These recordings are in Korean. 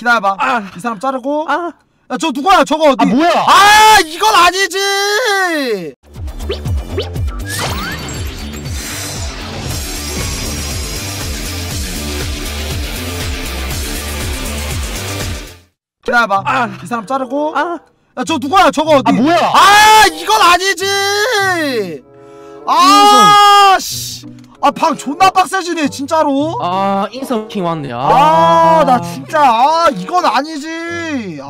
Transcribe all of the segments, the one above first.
기다려봐. 아. 이 사람 자르고. 아, 야 저 누구야? 저거 아 니- 뭐야? 아 이건 아니지! 기다려봐. 아. 이 사람 자르고. 아, 야 저 누구야? 저거 아 니- 뭐야? 아 이건 아니지! 아 씨 아 방 존나 빡세지네 진짜로 아 인서킹 왔네. 아나 진짜 아 이건 아니지 아,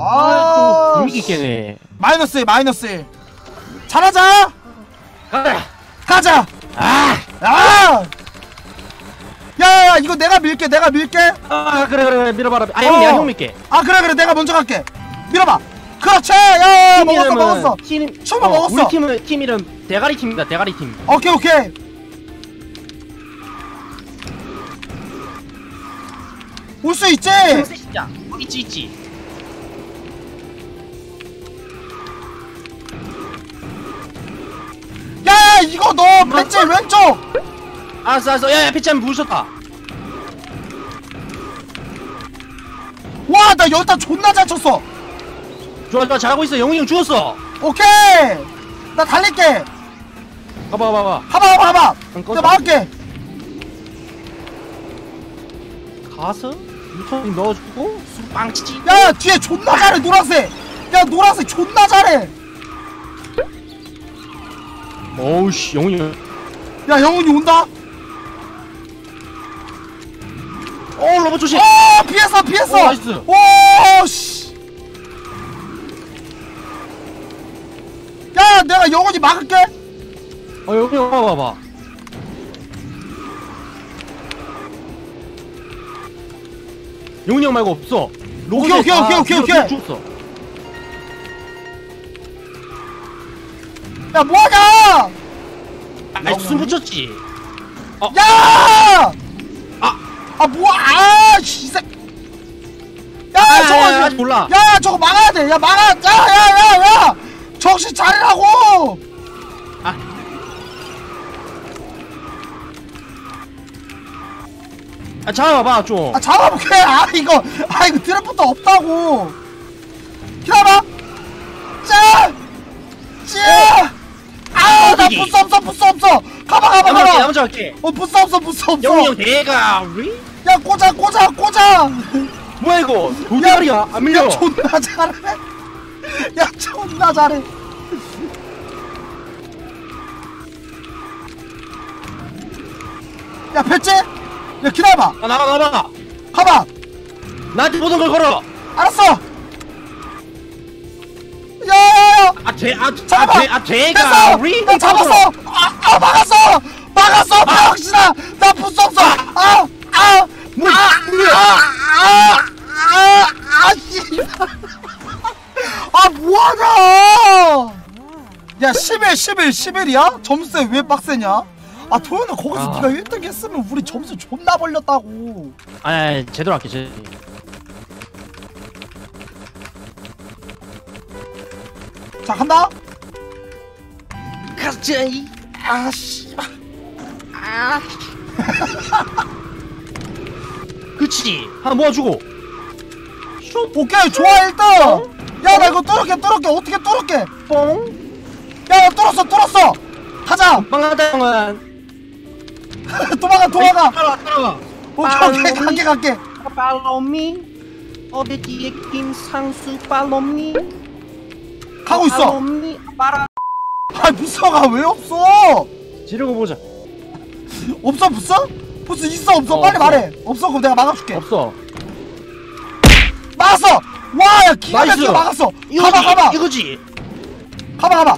아또 분위기 깨네. 마이너스 1 마이너스 1 잘하자 가자. 가자 아, 아 야야야 이거 내가 밀게 내가 밀게 아 그래 그래 그래 밀어봐라. 아 어. 형, 내가 형 믿게. 아 그래 그래 내가 먼저 갈게 밀어봐 그렇지 팀 먹었어 이름은 먹었어 팀, 처음에 먹었어. 우리 팀은 팀 이름 대가리 팀입니다. 대가리 팀. 오케이 오케이 올 수 있지 진짜. 있지 있지. 야 이거 너 배지 왼쪽 알았어 알았어. 야야 피치하면 부르셨다. 와나 여기다 존나 잘 쳤어 좋아 좋아 잘하고 있어. 영훈이 형 죽었어. 오케이 나 달릴게 가봐 가봐 가봐. 가봐 가봐 가봐 응, 내가 꺼져. 막을게 가서 유턴 넣어주고 빵 치지. 야 뒤에 존나 잘해 노란색 야 노란색 존나 잘해 어우씨 영훈이 형. 야 영훈이 온다 어 로봇 조심. 어 피했어 피했어 오, 나이스. 오씨 야 내가 영훈이 막을게 어 영훈이 형 봐봐 형 말고 없어. 오케이, 오케이, 오케이, 오케이, 죽- 오케이. 죽었어. 야 뭐하냐 아, 숨 붙였지. 야! 아. 아 뭐야 아 씨새 야 아, 저거 야, 야, 아직 몰라. 야 저거 막아야 돼야 막아 야야야야 정신 차리라고 아. 아 잡아봐 좀. 아 잡아볼게 아 이거 아 이거 드래프트 없다고 기다려봐 짜 짜 아나 어디기? 부스 없어 부스 없어 가봐 가봐 가봐 남자 할게. 어 부스 없어 부스 없어 형 대가리? 야 꽂아 꽂아 꽂아 뭐야 이거? 돌다리야 안 밀려. 야 존나 잘해 야 존나 잘해 야 배째 야 기다려봐. 아 나가 나가. 가봐. 나한테 모든 걸 걸어. 알았어. 야야야 잡아 아, 돼, 아 대가리? 야 잡았어. 아, 아 막았어. 막았어 병신아. 나 부스 없어. 아아아아아아아 아 뭐하냐 야 11 11 11이야? 점수 왜 빡세냐? 아 도현아 거기서 아. 네가 1등 했으면 우리 점수 존나 벌렸다고 아니, 아니 제대로 할게 제대로. 자 간다 가자이. 아씨 아. 그치. 하나 모아주고. 오케이 좋아 1등 야나 이거 뚫을게 뚫을게 어떻게 뚫을게 뽕. 야나 뚫었어 뚫었어 가자 빵하다 형은. 도망가 도망가 따라와 따라와. 오케이 오케이 갈게 갈게 팔로미. 어디 뒤에 김상수 팔로미. 가고 있어 팔로미. 빨아. 아 부서가 왜 없어 지르고 보자. 없어 부서? 부서 있어 없어 어, 빨리 없어. 말해 없어 그럼 내가 막아줄게 없어. 막았어 와야 기가. 막히게 막았어 이거지. 가봐 가봐 이거지. 가봐 가봐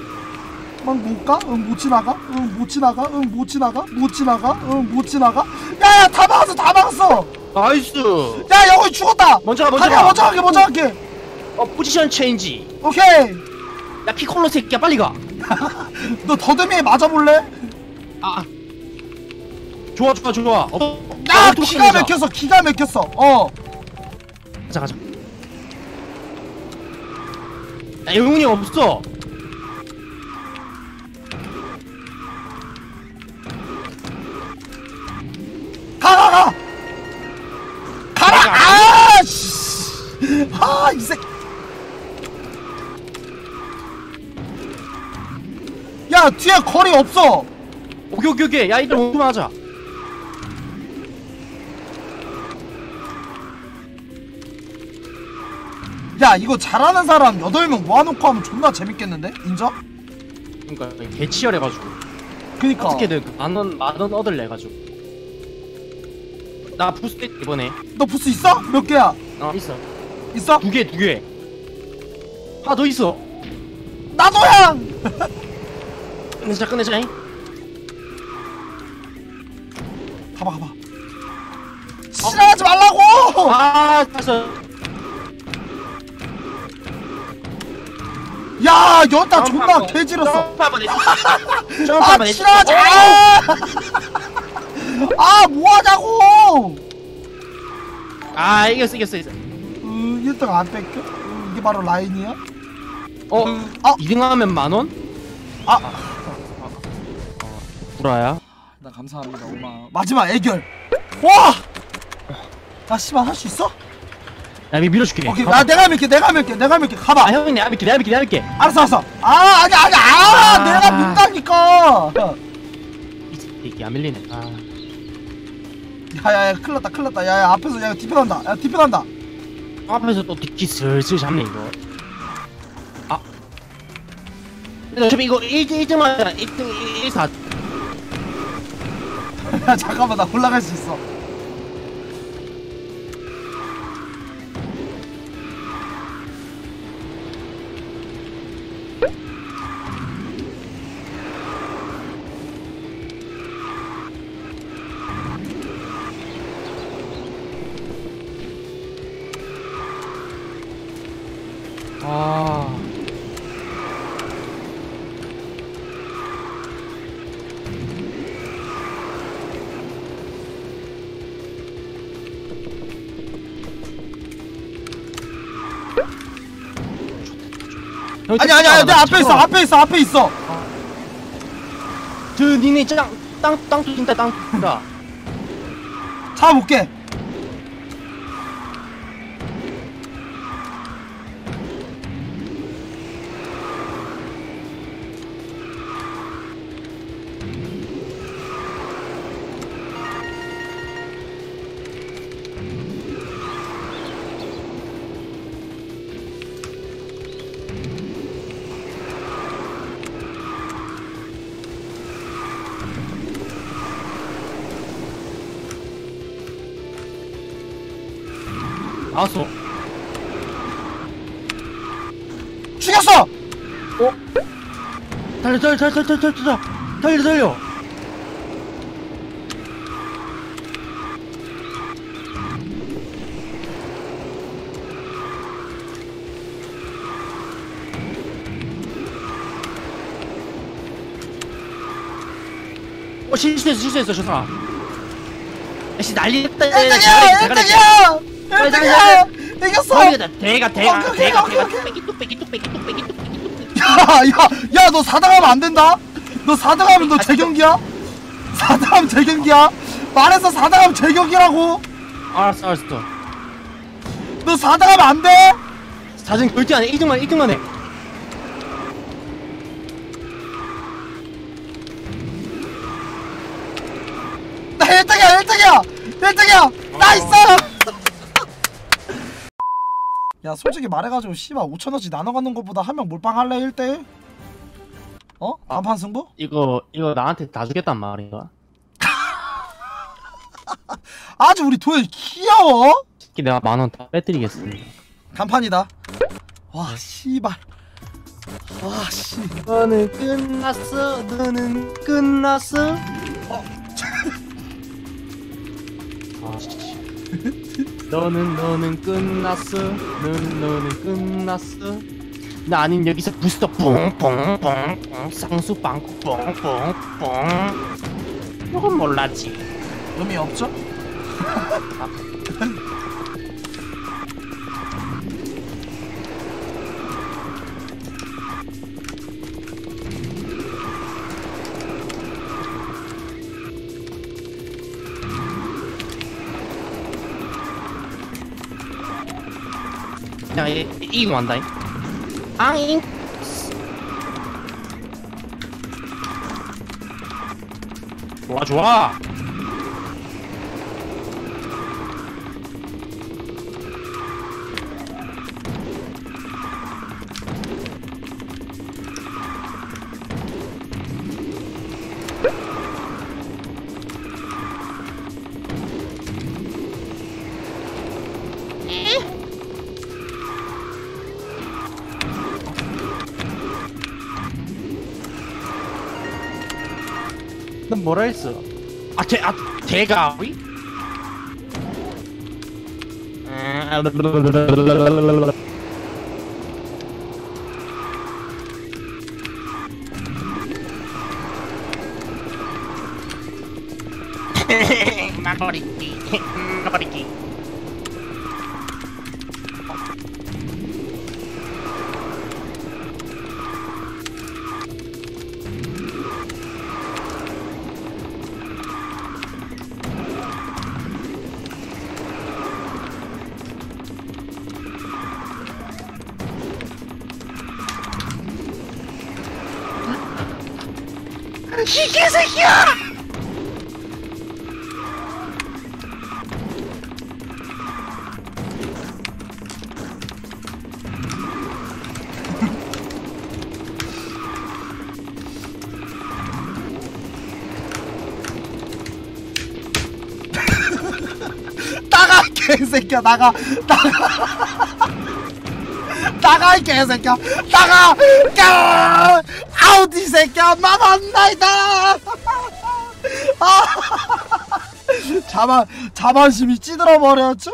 못 가? 응 못 지나가? 응 못 지나가? 응 못 지나가? 못 지나가? 응 못 지나가? 야 야 다 막았어 다 막았어 나이스. 야 영훈이 죽었다 먼저 가 먼저 가게 가. 먼저 갈게 먼저 갈게 어 포지션 체인지. 오케이 야 피콜로 새끼야 빨리 가. 너 더듬이에 맞아볼래? 아. 좋아 좋아 좋아. 어. 야 어, 또 기가. 막혔어 기가 막혔어 어 가자 가자. 야 영훈이 없어. 아! 씨. 아이 새끼 야 뒤에 거리 없어 오케이 오케이 오케이 야 이들 오면 하자 야 이거 잘하는 사람 8명 모아놓고 하면 존나 재밌겠는데? 인정? 그러니까 개치열해가지고 그니까 어떻게든 그 만원 만원 얻을래 가지고 나 부스트 이번에 너 부스 있어? 몇 개야? 어 있어 있어? 두 개 두 개. 하나 더 있어. 나도야! 끝내자 끝내자 잉 가봐 가봐. 싫어하지 말라고! 아 됐어 야 여기다 존나 개지렸어. 점프 한번 해줘. 점프 아 한번 해줘. 싫어하지 아 뭐하자고! 아 이겼어 이겼어 이겼어. 음, 1등 안 뺏겨? 음, 이게 바로 라인이야? 어? 아. 2등 하면 만원? 아! 구라야? 나 감사합니다 엄마 마지막 애결 와! 아 씨발 할 수 있어? 나 이거 밀어줄게 오케이 가봐. 나 내가 밀게 내가 밀게 내가 밀게 가봐 아 형이 내가 밀게 내가 밀게 내가 밀게 알았어 알았어 아 아니 아니 아, 아. 내가 민다니까 이 새끼 안 밀리네 아 야야야 큰일 났다 큰일 났다 야야 앞에서 야 뒤편 한다 야 뒤편 한다 앞에서 또 뒷기 슬슬 잡네 이거. 아. 근데 어차피 이거 1등 1등만 1등 1, 4 야 잠깐만 나 올라갈 수 있어 아니 아니 아니 내 앞에 있어 앞에 있어 앞에 있어. 저 니네 땅땅땅 뚫린다 땅 뚫린다. 잡아볼게 나왔어. 죽였어! 달려 달려 달려 달려 달려 달려. 달려 달려. 어 실수했어 실수했어 저 사람 아씨 난리 났다. 1등이야 1등이야! 1등 이야 이겼어! 이겼다. 대가 대가 오케이, 대가 오케이, 대가. 오케이. 뚝배기 뚝배기 뚝배기 뚝배기 뚝배기 뚝배기. 야야야 너 4등 하면 안 된다? 너 4등 하면 너 재경기야? 4등 하면 재경기야? 말해서 4등 하면 재경기라고! 알았어 알았어. 너 4등 하면 안 돼? 사진 절대 안해. 1등만 1등만 해. 나 1등이야 1등이야! 1등이야! 나이스 야 솔직히 말해가지고 씨발 5천원씩 나눠가는 것보다 한 명 몰빵할래 1대1? 어? 단판 승부? 이거 이거 나한테 다 주겠단 말이야 아주 우리 도현 귀여워! 특히 내가 만 원 다 빼드리겠습니다. 단판이다. 와 씨발. 와 씨. 너는 끝났어? 너는 끝났어. 아씨 너는 너는 끝났어. 너는 너는 끝났어. 나는 여기서 부스터 뿡뿡뿡뿡 쌍수 빵꾸 뿡뿡뿡 이건 몰랐지. 의미 없죠? 야, 이, 이거 한다잉. 앙잉. 좋아, 좋아. 넌 뭐라 했어? 아, 제, 아, 제가, 위? 아, 막걸리 새끼야! 나가 이 개새끼야 나가 나가 나가 이 개새끼야. 나가! 까 아우디 새끼야. 마만나이다. 아 자만 자만심이 찌들어 버렸죠